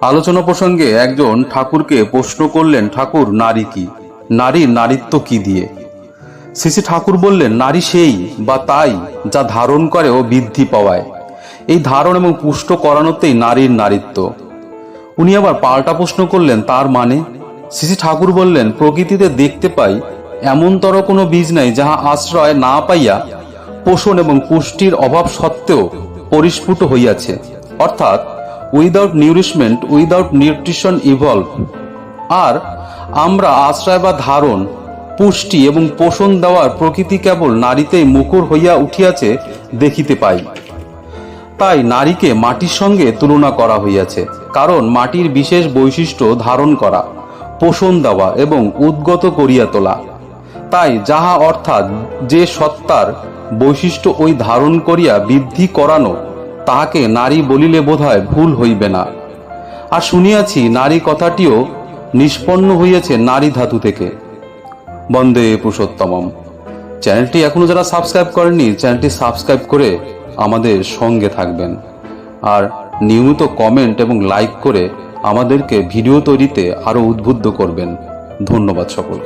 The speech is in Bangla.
আলোচনা প্রসঙ্গে একজন ঠাকুরকে প্রশ্ন করলেন, ঠাকুর, নারী কি? নারীর নারীত্ব কি দিয়ে? শ্রী ঠাকুর বললেন, নারী সেই বা তাই যা ধারণ করে ও বৃদ্ধি পাওয়ায়। এই ধারণ এবং পুষ্ট করানোতেই নারীর নারীত্ব। উনি আবার পাল্টা প্রশ্ন করলেন, তার মানে? শ্রী ঠাকুর বললেন, প্রকৃতিতে দেখতে পাই এমনতর কোনো বীজ নাই যাহা আশ্রয় না পাইয়া পোষণ এবং পুষ্টির অভাব সত্ত্বেও পরিস্ফুট হইয়াছে। অর্থাৎ without nourishment, without nutrition evolve. আর আমরা আশ্রয় বা ধারণ, পুষ্টি এবং পোষণ দেওয়ার প্রকৃতি কেবল নারীতেই মুখর হইয়া উঠিয়াছে দেখিতে পাই। তাই নারীকে মাটির সঙ্গে তুলনা করা হইয়াছে, কারণ মাটির বিশেষ বৈশিষ্ট্য ধারণ করা, পোষণ দেওয়া এবং উদ্গত করিয়া তোলা। তাই যাহা অর্থাৎ যে সত্তার বৈশিষ্ট্য ওই ধারণ করিয়া বৃদ্ধি করানো তাহাকে নারী বলিলে বোধহয় ভুল হইবে না। আর শুনিয়াছি নারী কথাটিও নিষ্পন্ন হইয়াছে নারী ধাতু থেকে। বন্দে পুরুষোত্তমম। চ্যানেলটি এখনও যারা সাবস্ক্রাইব করেননি, চ্যানেলটি সাবস্ক্রাইব করে আমাদের সঙ্গে থাকবেন। আর নিয়মিত কমেন্ট এবং লাইক করে আমাদেরকে ভিডিও তৈরিতে আরও উদ্বুদ্ধ করবেন। ধন্যবাদ সকলকে।